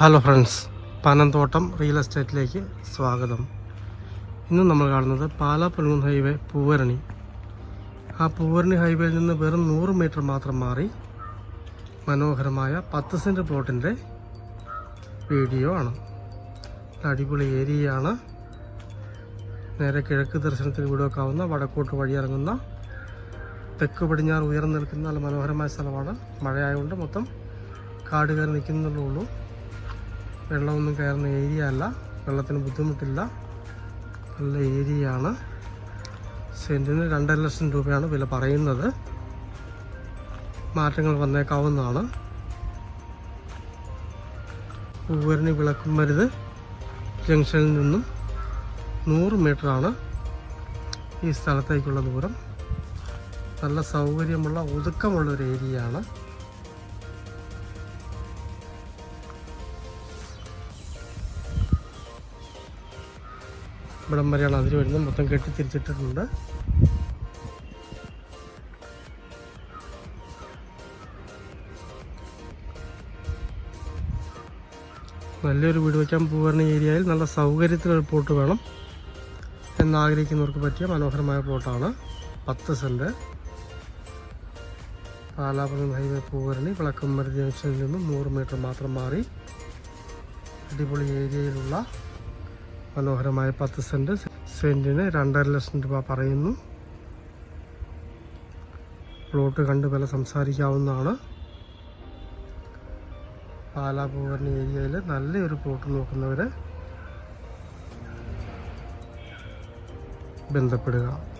Hello friends Panamthottam real എസ്റ്റേറ്റിലേക്ക് സ്വാഗതം. ഇന്ന് നമ്മൾ കാണുന്നത് പാലാ പുലുങ്ങും ഹൈവേ പൂവരണി. ആ പൂവരണി ഹൈവേയിൽ നിന്ന് വെറും നൂറ് മീറ്റർ മാത്രം മാറി മനോഹരമായ പത്ത് സെന്റ് പ്ലോട്ടിന്റെ വീഡിയോ ആണ്. അടിപൊളി ഏരിയയാണ്. നേരെ കിഴക്ക് ദർശനത്തിന് വീടുവെക്കാവുന്ന വടക്കോട്ട് വഴിയിറങ്ങുന്ന തെക്ക് പടിഞ്ഞാറ് ഉയർന്നു നിൽക്കുന്ന നല്ല മനോഹരമായ സ്ഥലമാണ്. മഴയായതുകൊണ്ട് മൊത്തം കാട് കയറി നിൽക്കുന്നുള്ളൂ വെള്ളമൊന്നും കയറുന്ന ഏരിയ അല്ല. വെള്ളത്തിന് ബുദ്ധിമുട്ടില്ല. നല്ല ഏരിയയാണ്. സെന്റിന് രണ്ടര ലക്ഷം രൂപയാണ് വില പറയുന്നത്. മാറ്റങ്ങൾ വന്നേക്കാവുന്നതാണ്. പൂവരണി വിളക്കുമരുത് ജംഗ്ഷനിൽ നിന്നും നൂറ് ആണ് ഈ സ്ഥലത്തേക്കുള്ള ദൂരം. നല്ല സൗകര്യമുള്ള ഒതുക്കമുള്ള ഒരു ഏരിയയാണ്. ഇവിടം വരെയാണ് അതിൽ വരുന്നത് മൊത്തം കെട്ടി തിരിച്ചിട്ടിട്ടുണ്ട്. നല്ലൊരു വീട് വയ്ക്കാൻ പോകുന്ന ഏരിയയിൽ. നല്ല സൗകര്യത്തിലൊരു പ്ലോട്ട് വേണം എന്നാഗ്രഹിക്കുന്നവർക്ക് പറ്റിയ മനോഹരമായ പ്ലോട്ടാണ് പത്ത് സെന്റ് പാലാപുരം ഹൈവേ പൂവരണി വിളക്കുമരി ജംഗ്ഷനിൽ നിന്നും നൂറ് മീറ്റർ മാത്രം മാറി അടിപൊളി ഏരിയയിലുള്ള മനോഹരമായ പത്ത് സെന്റ് സെന്റിന് രണ്ടര ലക്ഷം രൂപ പറയുന്നു. പ്ലോട്ട് കണ്ട് വില സംസാരിക്കാവുന്നതാണ്. പാലാപൂർണ ഏരിയയിൽ നല്ലൊരു പ്ലോട്ട് നോക്കുന്നവരെ ബന്ധപ്പെടുക.